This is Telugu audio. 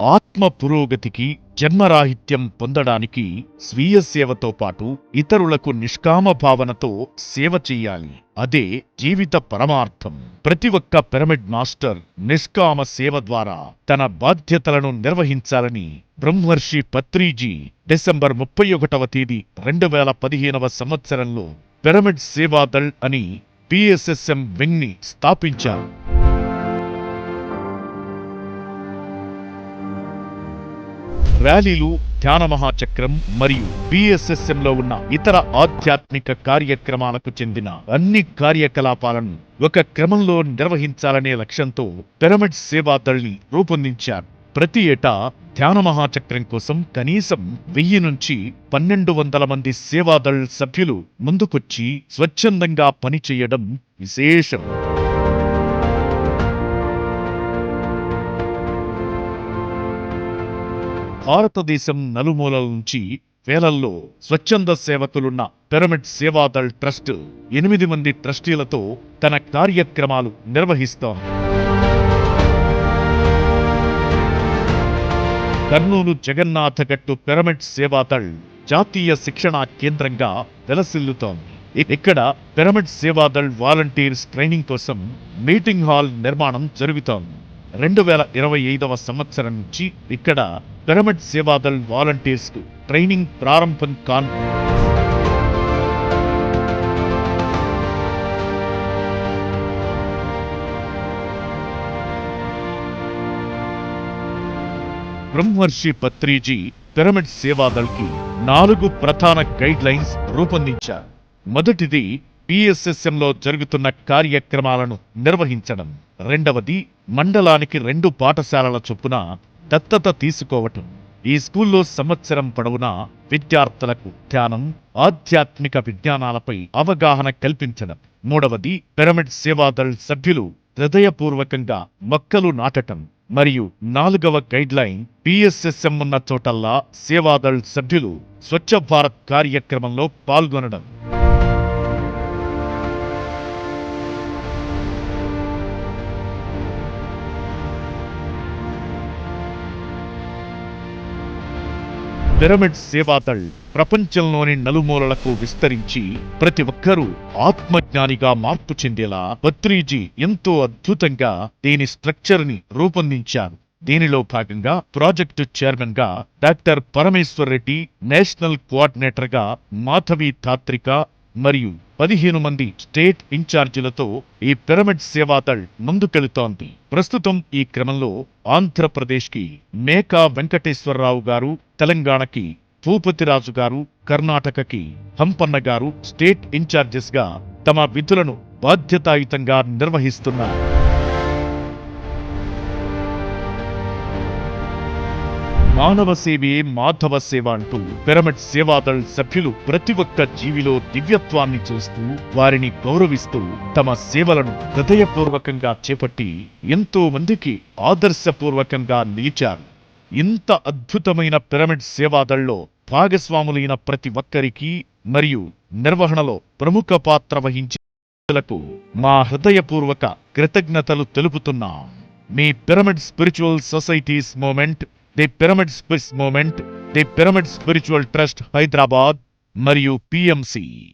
ఆత్మ పురోగతికి జన్మరాహిత్యం పొందడానికి స్వీయ సేవతో పాటు ఇతరులకు నిష్కామ భావనతో సేవ చేయాలి. అదే జీవిత పరమార్థం. ప్రతి ఒక్క పిరమిడ్ మాస్టర్ నిష్కామ సేవ ద్వారా తన బాధ్యతలను నిర్వహించాలని బ్రహ్మర్షి పత్రిజీ డిసెంబర్ ముప్పై ఒకటవ తేదీ రెండు వేల పదిహేనవ సంవత్సరంలో పిరమిడ్ సేవాదళ్ అని పిఎస్ఎస్ఎం వింగ్ని స్థాపించారు. ర్యాలీలు ధ్యాన మహాచక్రం మరియు BSSM లో ఉన్న ఇతర ఆధ్యాత్మిక కార్యక్రమాలకు చెందిన అన్ని కార్యకలాపాలను ఒక క్రమంలో నిర్వహించాలనే లక్ష్యంతో పిరమిడ్ సేవాదళ్ని రూపొందించారు. ప్రతి ఏటా ధ్యాన మహాచక్రం కోసం కనీసం వెయ్యి నుంచి పన్నెండు వందల మంది సేవాదళ్ సభ్యులు ముందుకొచ్చి స్వచ్ఛందంగా పనిచేయడం విశేషం. భారతదేశం నలుమూలల నుంచి వేలల్లో స్వచ్ఛంద సేవకులున్న పిరమిడ్ సేవాదళ్ ట్రస్ట్ ఎనిమిది మంది ట్రస్టీలతో తన కార్యక్రమాలు నిర్వహిస్తోంది కర్నూలు జగన్నాథగట్టు పిరమిడ్ సేవాదళ్ జాతీయ శిక్షణా కేంద్రంగా వెలసిల్లుతోంది ఇక్కడ పిరమిడ్ సేవాదళ్ వాలంటీర్స్ ట్రైనింగ్ కోసం మీటింగ్ హాల్ నిర్మాణం జరుగుతోంది రెండు వేల ఇరవై ఐదవ సంవత్సరం నుంచి ఇక్కడ పిరమిడ్ సేవాదల్ వాలంటీర్స్కు ట్రైనింగ్ ప్రారంభం కాన్ బ్రహ్మర్షి పత్రిజీ పిరమిడ్ సేవాదల్కి నాలుగు ప్రధాన గైడ్ లైన్స్ రూపొందించారు. మొదటిది పిఎస్ఎస్ఎంలో లో జరుగుతున్న కార్యక్రమాలను నిర్వహించడం. రెండవది మండలానికి రెండు పాఠశాలల చొప్పున దత్తత తీసుకోవటం. ఈ స్కూల్లో సంవత్సరం పొడవునా విద్యార్థులకు ధ్యానం ఆధ్యాత్మిక విజ్ఞానాలపై అవగాహన కల్పించడం. మూడవది పిరమిడ్ సేవాదళ్ సభ్యులు హృదయపూర్వకంగా మొక్కలు నాటటం. మరియు నాలుగవ గైడ్ లైన్ పిఎస్ఎస్ఎం ఉన్న చోటల్లా సేవాదళ్ సభ్యులు స్వచ్ఛ భారత్ కార్యక్రమంలో పాల్గొనడం. పిరమిడ్ సేవాదళ్ ప్రపంచంలోని నలుమూలలకు విస్తరించి ప్రతి ఒక్కరూ ఆత్మజ్ఞానిగా మార్పు చెందేలా బత్రీజీ ఎంతో అద్భుతంగా దీని స్ట్రక్చర్ని రూపొందించారు. దీనిలో భాగంగా ప్రాజెక్టు చైర్మన్గా డాక్టర్ పరమేశ్వర్ రెడ్డి నేషనల్ కోఆర్డినేటర్గా మాధవి తాత్రిక మరియు పదిహేను మంది స్టేట్ ఇన్ఛార్జీలతో ఈ పిరమిడ్ సేవాదళ్ ముందుకెళుతోంది. ప్రస్తుతం ఈ క్రమంలో ఆంధ్రప్రదేశ్కి మేకా వెంకటేశ్వరరావు గారు తెలంగాణకి భూపతిరాజు గారు కర్ణాటకకి హంపన్న గారు స్టేట్ ఇన్ఛార్జెస్గా తమ విధులను బాధ్యతాయుతంగా నిర్వహిస్తున్నారు. మానవ సేవే మాధవ సేవ అంటూ పిరమిడ్ సేవాదళ్ సభ్యులు ప్రతి ఒక్క జీవిలో దివ్యత్వాన్ని చూస్తూ వారిని గౌరవిస్తూ తమ సేవలను హృదయపూర్వకంగా చేపట్టి ఎంతో మందికి ఆదర్శపూర్వకంగా నిలిచారు. ఇంత అద్భుతమైన పిరమిడ్ సేవాదళ్ళో భాగస్వాములైన ప్రతి ఒక్కరికి మరియు నిర్వహణలో ప్రముఖ పాత్ర వహించే మా హృదయపూర్వక కృతజ్ఞతలు తెలుపుతున్నాం. మీ Pyramid Spiritual Societies Movement the Pyramid Spiritual Movement the Pyramid Spiritual Trust Hyderabad మరియు పిఎంసి